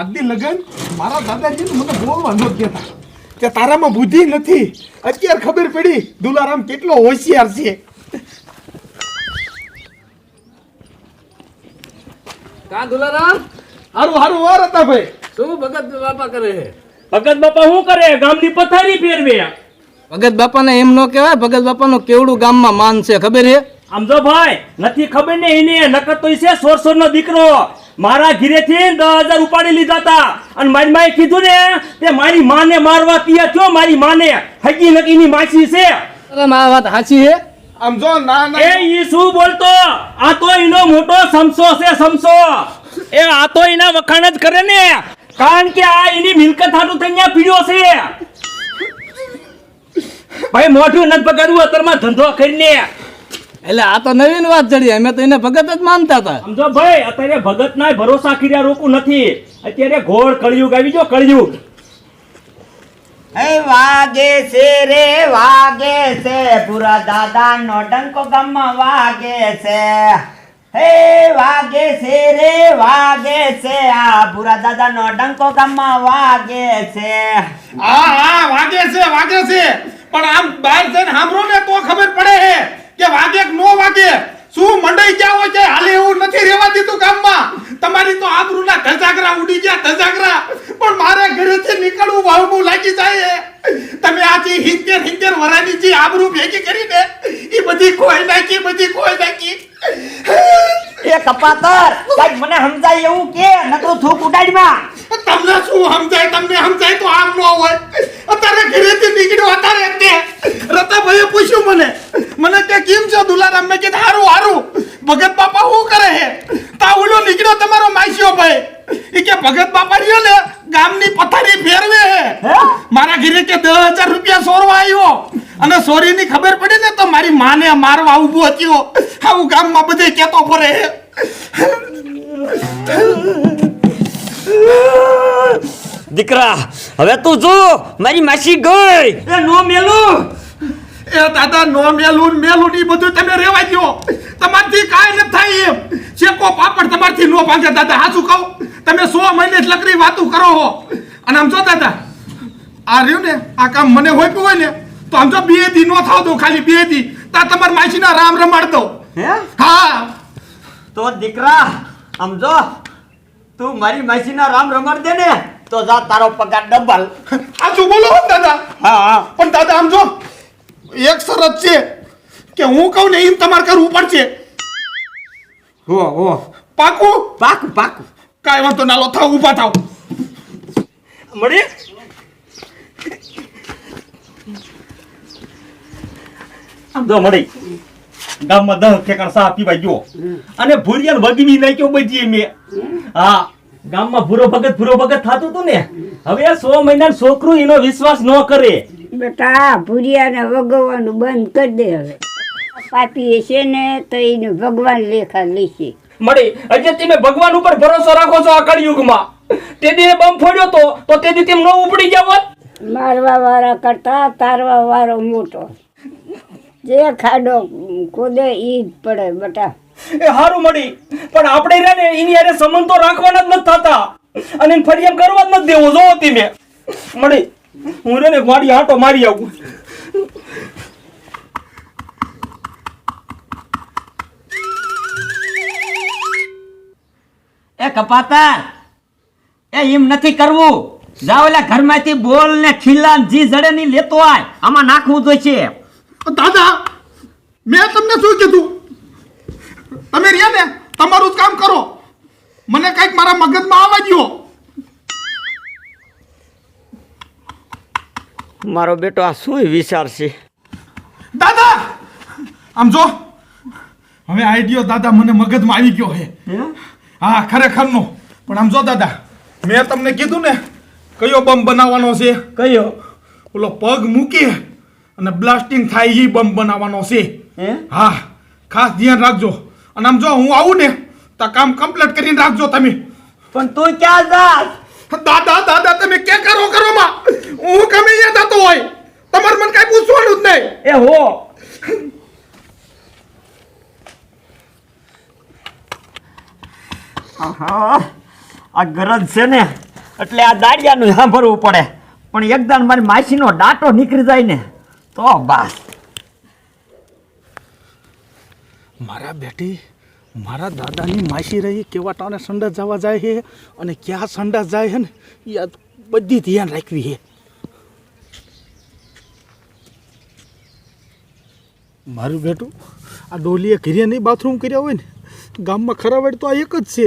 આદિ લગન મારા દાદાજી મને બહુ ન દેતા કે તારામાં બુદ્ધિ નથી. અત્યારે ખબર પડી દુલારામ કેટલો હોશિયાર છે. કા દુલારામ? હારું હારું વાર હતા ભાઈ. શું ભગત બાપા કરે છે? ભગત બાપા શું કરે? ગામની પથારી ફેરવે. ભગત બાપાને એમ ન કહેવાય ભગત બાપાનું કેવડું ગામમાં માન છે ખબર છે? આમ જો ભાઈ નથી ખબર ને એને નકર તો છે છે સોર નો દીકરો. મારા ઘીરેથી દસ હજાર ઉપાડી લીધા હતા. અને મારી માએ કીધું ને તે મારી માને મારવા પિયા થયો મારી માને હજી નકીની માસી છે. અરે વાત સાચી છે. આમ જો ના એ ના ઈ શું બોલતો? આ તો એનો મોટો સમસો છે સમસો. એ આ તો એના વખાણ જ કરે ને. કારણ કે આ એની મિલકત હાટું થઈ ગયા પીડ્યો છે. ભાઈ મોઢું નથી પગાડવું અત્યારમાં ધંધો કરીને. એટલે આ તો નવીન વાત ચડી. અમે તો એને ભગત જ માનતા હતા. સમજો ભાઈ અત્યારે ભગત ના ભરોસા કર્યા રોકું નથી. અત્યારે ઘોળ કળિયુગ આવી જો કળિયુગ. વાગે છે રે વાગે છે. પૂરા દાદા નો ડંકો ગામમાં વાગે છે. હે વાગે છે રે વાગે છે. આ પૂરા દાદા નો ડંકો ગામમાં વાગે છે. હા હા વાગે છે વાગે છે. પણ આમ બહાર જઈને સાંભળો ને તો ખબર પડે છે કે વાગે નો વાગે? શું મંડાઈ હોય છે? હાલે એવું નથી રહેવા દીધું ગામમાં. તમારી તો આબરૂના ધજાગરા ઉડી ગયા, ધજાગરા. પણ મારે ઘરેથી નીકળવું વાવવું લાગી જાય. તમે આજે હિંતેર હિંતેર વરાની જે આબરૂ ભેગી કરીને એ બધી ખોઈ નાખી, બધી ખોઈ નાખી. એ કપાતર કઈ મને સમજાય એવું કે? નકરું થૂક ઉડાડમાં. તમને શું સમજાય? તમને સમજાય તો આમ ન હોય. અત્યારે ઘરેથી નીકળ્યો અત્યારે તે રતાભાઈએ પૂછ્યું મને મને કે કેમ છો દુલારામ? મેં કીધું હારું હારું. ભગત બાપા શું કરે હે તા ઓલો નીકળ્યો તમારો માસીઓ ભાઈ. એ કે ભગત બાપા રહ્યો ને ગામની પથારી ફેરવે હે? મારા ઘરે કે દસ હજાર રૂપિયા સોરવા આવ્યો. અને સોરીની ખબર પડી ને તો મારી માને મારવા ઊભો થયો. આવું ગામમાં બધે કેતો ફરે છે. દીકરા હવે તું જો મારી માસી ગઈ. એ નો મેલું. એ દાદા નો મેલું મેલું ની બધું તમે રેવા દ્યો. તમારથી કાંઈ ન થાય એમ. શેકો પાપડ તમારથી નો ભાંગે દાદા હાચું કહું. તમે સો મહિને જ લકડી વાતું કરો હો. અને આમ જો દાદા આ રહ્યું ને આ કામ મને હોપ્યું હોય ને તો આમ જો બે દી નો થાવ દો ખાલી બે દી. તા તમાર માસીના રામ રમાડ દો. હે? હા. તો દીકરા સમજો તું મારી માસીના રામ રમાડ દે ને તો જા તારો પગાર ડબલ. હાચું બોલો હો દાદા? હા હા. પણ દાદા આમ જો એક શરત છે કે હું કહું ને એમ તમારે કરવું પડશે. હો હો. પાકું? પાકું પાકું. કાંઈ વાંધો ના લો થાવ ઊભા થાવ. મળી? આમ જો મળી. ગામમાં દહ ઠેકાણ સા પીવા ગયો. અને ભૂરિયાને વગવી નાખ્યો બધી મેં હા ગામમાં ભૂરો ભગત ભૂરો ભગત થતું હતું ને? હવે સો મહિના છોકરું એનો વિશ્વાસ ન કરે. બેટા ભૂરિયાને વગવવાનું બંધ કરી દે હવે. પાપી છે ને તો એને ભગવાન લેખા લેશે. મળી. એટલે તમે ભગવાન ઉપર ભરોસો રાખો છો આ કળિયુગમાં. તે દી બમ ફોડ્યો તો તો તે દી તેમ ન ઉપડી જાવ મારવા વાળા કરતા તારવા વાળો મોટો. જે ખાડો ખોદે ઈ જ પડે બટા. એ હારું મળી પણ આપણે રે ને એની યારે સંબંધ તો રાખવાના જ નથી થતા. અને ફરી એમ કરવા જ નથી દેવો જોવો મે. મળી હું રે ને વાડી આટો મારી આવું. એ કપાતા એ એમ નથી કરવું. જા ઓલા ઘરમાંથી બોલ ને ખીલા જી જડે ની લેતો આય. આમાં નાખવું જોઈશે. દાદા મેં તમને શું કીધું? તમે રહ્યા ને તમારું જ કામ કરો. મને કંઈક મારા મગજમાં આવવા દો મારો બેટો આ શું વિચાર છે? દાદા આમ જો હવે આઈડિયો દાદા મને મગજમાં આવી ગયો છે. હા? ખરેખરનો. પણ આમ જો દાદા મેં તમને કીધું ને કયો બમ બનાવવાનો છે? કયો? ઓલો પગ મૂકી અને બ્લાસ્ટિંગ થાય એ બમ બનાવવાનો છે. હા? ખાસ ધ્યાન રાખજો. અને આમ જો હું આવું ને તો કામ કમ્પ્લીટ કરીને રાખજો તમે. પણ તું ક્યાં જાસ દાદા દાદા તમે કે કરો કરો માં? હું કમે અહીંયા જતો હોય. તમારે મને કઈ પૂછવાનું જ નહીં. એ હો. આહા, આ ગરજ છે ને એટલે આ દાડિયાનું સાંભળવું પડે. પણ એકદમ મારી માસીનો ડાટો નીકળી જાય ને. તો બસ મારા બેટી, મારા દાદાની માસી રહી કેવા ટાણે સંડાસ જવા જાય છે અને ક્યાં સંડાસ જાય છે ને, એ બધી ધ્યાન રાખવી છે. મારું બેટું, આ ડોલીએ ઘરે નહીં બાથરૂમ કર્યા હોય ને, ગામમાં ખરાબ તો આ એક જ છે.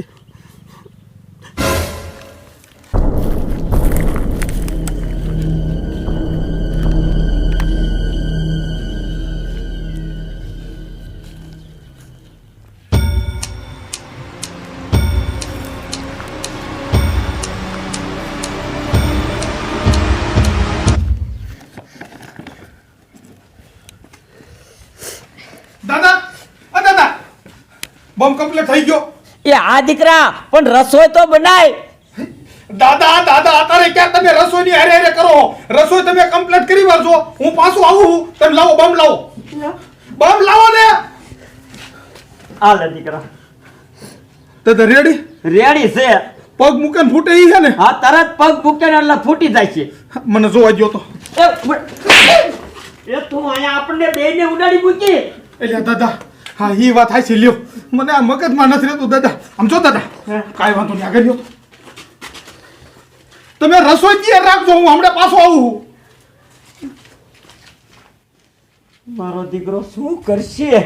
બોમ્બ કમ્પ્લીટ થઈ ગયો. એ આ દીકરા પણ રસોઈ તો બનાય. દાદા દાદા અત્યારે ક્યાં તમે રસોઈની અરે હારે કરો રસોઈ તમે કમ્પ્લીટ કરી વાળશો. હું પાછું આવું છું. તમે લાવો બમ લાવો. બમ લાવો ને. આ લે દીકરા. દાદા રેડી. રેડી છે. પગ મૂકે ને ફૂટે ઈ છે ને? હા તરત પગ મૂકે ને એટલે ફૂટી જાય છે. મને જોવા ગયો તો. એ એ તું અહીંયા આપણને બેયને ઉડાડી મૂકી. એટલે દાદા. હા એ વાત હાચી લ્યો. મને આ મગજમાં નથી રહેતું દાદા. આમ જો દાદા. કાંઈ વાંધો નહીં આગળ લ્યો. તમે રસોઈ ત્યાં રાખજો? હું હમણાં પાછો આવું મારો દીકરો શું કરશે?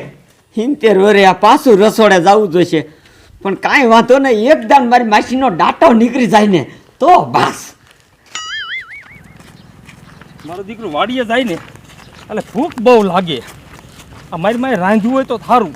હિંતેર વરે આ પાછું રસોડે જવું જોઈશે. પણ કાંઈ વાંધો નહીં એકદમ મારી માસીનો ડાટો નીકળી જાય ને તો બસ. મારો દીકરો વાડીએ જાય ને એટલે ભૂખ બહુ લાગે. આ મારે રાંધવું હોય તો સારું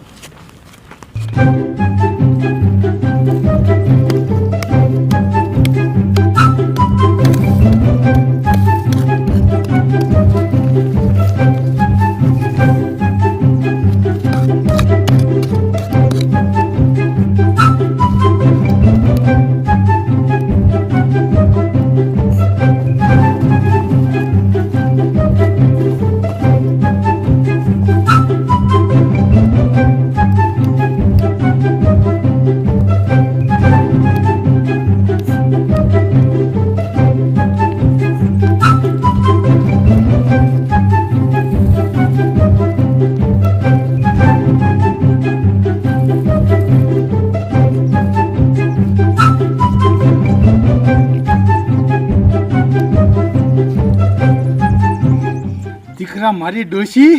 મારી ડોશી?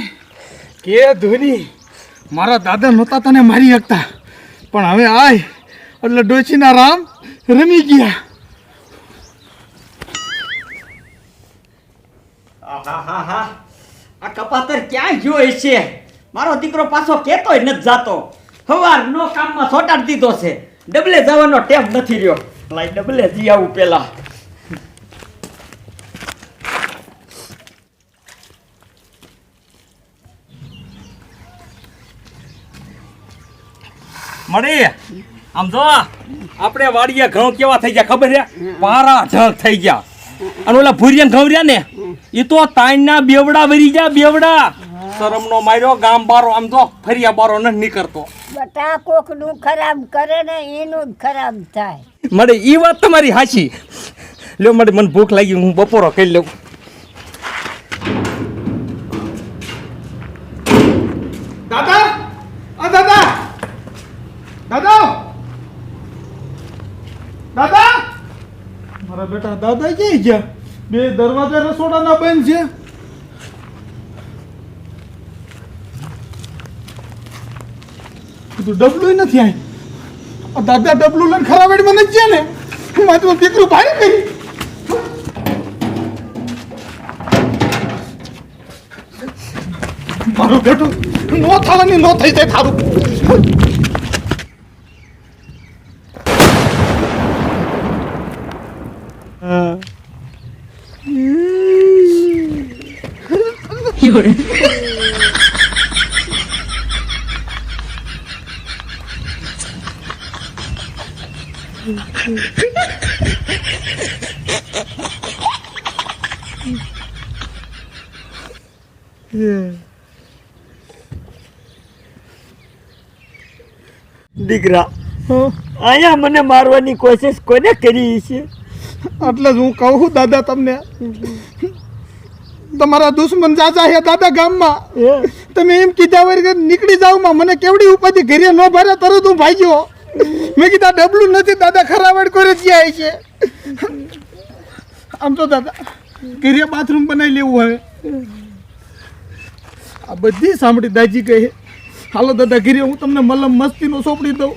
કે ધોની? મારા દાદા નહોતા તને મારી શકતા. પણ હવે આય. એટલે ડોશીના રામ રમી ગયા. આ કપાતર ક્યાં ગયો છે મારો દીકરો પાછો કેતોય નથી જાતો. સવાર નો કામમાં સોટાડી દીધો છે. ડબલે જવાનો ટેમ નથી રહ્યો. લાઈ ડબલે જી આવું પેલા. મળી. આમ જો આપણે વાડીએ ઘઉં કેવા થઈ ગયા ખબર છે? પારા ઢગ થઈ ગયા. અને ઓલા ભૂરિયા ઘઉં રહ્યા ને એ તો તાઈના બેવડા વરી ગયા બેવડા. શરમનો માર્યો ગામ બારો આમ તો ફરિયા બારો ન નીકળતો. બટા કોકનું ખરાબ કરે ને એનું જ ખરાબ થાય. મળે ઈ વાત તમારી હાચી. લ્યો મળે મને ભૂખ લાગી હું બપોરો કરી લઉં. દાદા? દાદા! દાદા! મારા બેટા, દાદા ક્યાં ગયા? બે દરવાજા રસોડાના બંધ છે. બધું ડબલું નથી આય. દાદા ડબલું લઈને ખરાબેડમાં નથી ગયા ને? મારું દીકરું ભાઈ કરી. મારું બેટું, નો થવાની નો થઈ જાય થારું. દીકરા અહીંયા મને મારવાની કોશિશ કોને કરી છે? એટલે જ હું કહું છું દાદા તમને. તમારા દુશ્મન જાજા છે દાદા ગામમાં. તમે એમ કીધા વગર નીકળી જાવમાં. મને કેવડી ઉપાધિ ઘરે ન ભરે તરત હું ભાગ્યો મેં કીધા ડબલું નથી દાદા ખરાવડ કરે જ્યાં છે? આમ તો દાદા ઘરે બાથરૂમ બનાવી લેવું હવે. આ બધી સાંભળી દાજી કહે હાલો દાદા ઘરે હું તમને મલમ મસ્તીનો સોંપડી દઉં.